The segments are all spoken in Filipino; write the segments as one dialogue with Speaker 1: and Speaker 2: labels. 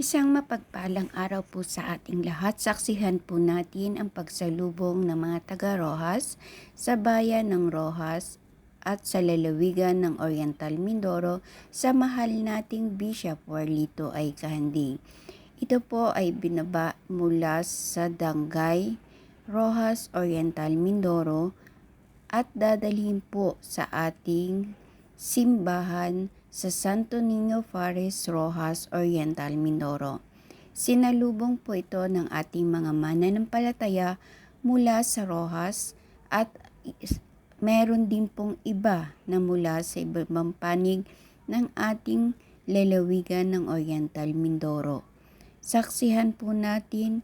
Speaker 1: Isang mapagpalang araw po sa ating lahat. Saksihan po natin ang pagsalubong ng mga taga-Rojas sa bayan ng Rojas at sa lalawigan ng Oriental Mindoro sa mahal nating Bishop Warlito ay Kahandi. Ito po ay binaba mula sa Dangay, Rojas, Oriental Mindoro at dadalhin po sa ating simbahan sa Santo Niño Fares Rojas, Oriental Mindoro. Sinalubong po ito ng ating mga mananampalataya mula sa Rojas at meron din pong iba na mula sa ibang panig ng ating lalawigan ng Oriental Mindoro. Saksihan po natin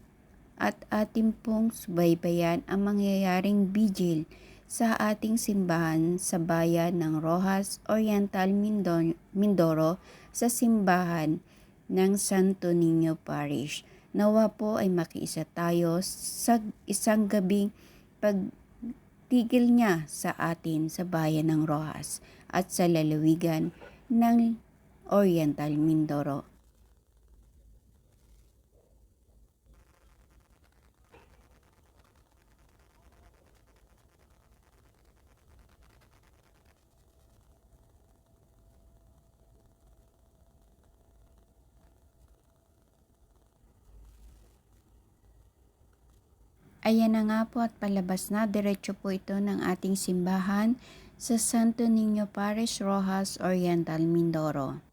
Speaker 1: at ating pong subaybayan ang mangyayaring vigil sa ating simbahan sa bayan ng Rojas Oriental Mindoro sa simbahan ng Santo Niño Parish. Nawa po ay makiisa tayo sa isang gabing pagtigil niya sa atin sa bayan ng Rojas at sa lalawigan ng Oriental Mindoro. Ayan na nga po at palabas na. Diretso po ito ng ating simbahan sa Santo Niño Parish, Rojas, Oriental, Mindoro.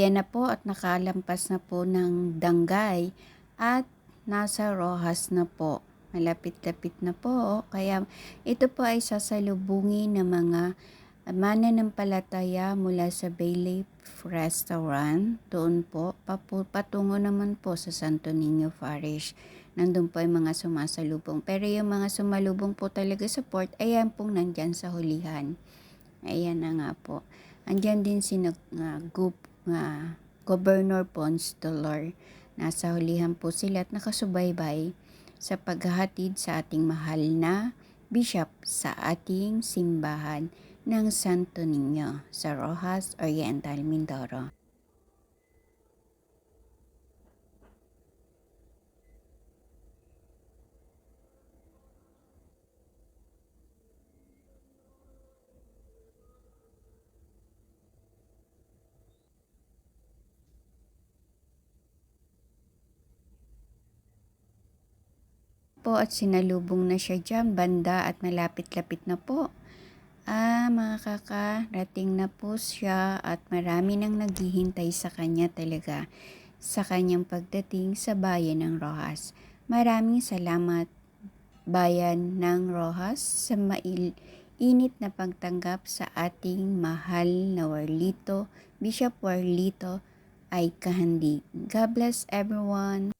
Speaker 1: Yan na po at nakalampas na po ng Dangay at nasa Rojas na po. Malapit-lapit na po. Kaya ito po ay sasalubungin ng mga mananampalataya mula sa Bayleaf Restaurant. Doon po, patungo naman po sa Santo Niño Parish. Nandun po ay mga sumasalubong. Pero yung mga sumalubong po talaga sa port, ayan pong nandyan sa hulihan. Ayan na nga po. Andyan din si uh, Goop nga Governor Pons Dolor. Nasa hulihan po sila at nakasubaybay sa paghahatid sa ating mahal na bishop sa ating simbahan ng Santo Niño sa Rojas Oriental, Mindoro. Po at sinalubong na siya dyan, banda at malapit-lapit na po. Ah, mga kaka, rating na po siya at marami nang naghihintay sa kanya talaga sa kanyang pagdating sa bayan ng Rojas. Maraming salamat bayan ng Rojas sa mail na pagtanggap sa ating mahal na Warlito, Bishop Warlito ay kahandi. God bless everyone.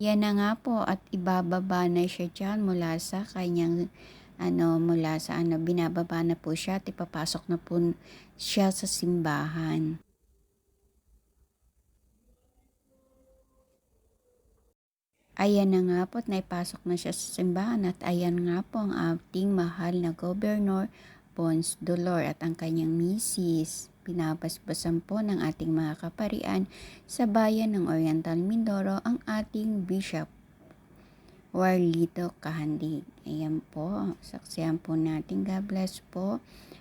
Speaker 1: Yan na nga po at ibababa na siya dyan mula sa kanyang ano mula sa ano binababa na po siya at ipapasok na po siya sa simbahan. Ayan na nga po at naipasok na siya sa simbahan at ayan nga po ang ating mahal na gobernador Pons Dolor at ang kanyang misis. Pinapaspasan po ng ating mga kaparian sa bayan ng Oriental Mindoro ang ating Bishop Warlito Kahandig. Ayan po, saksiyan po natin. God bless po.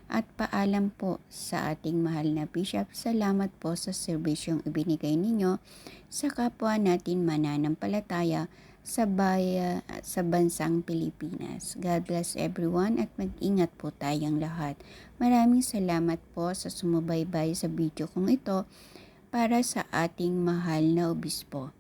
Speaker 1: At paalam po sa ating mahal na Bishop. Salamat po sa serbisyong ibinigay ninyo sa kapwa natin mananampalataya sa baya, sa bansang Pilipinas. God bless everyone at mag-ingat po tayong lahat. Maraming salamat po sa sumubaybay sa video kong ito para sa ating mahal na obispo.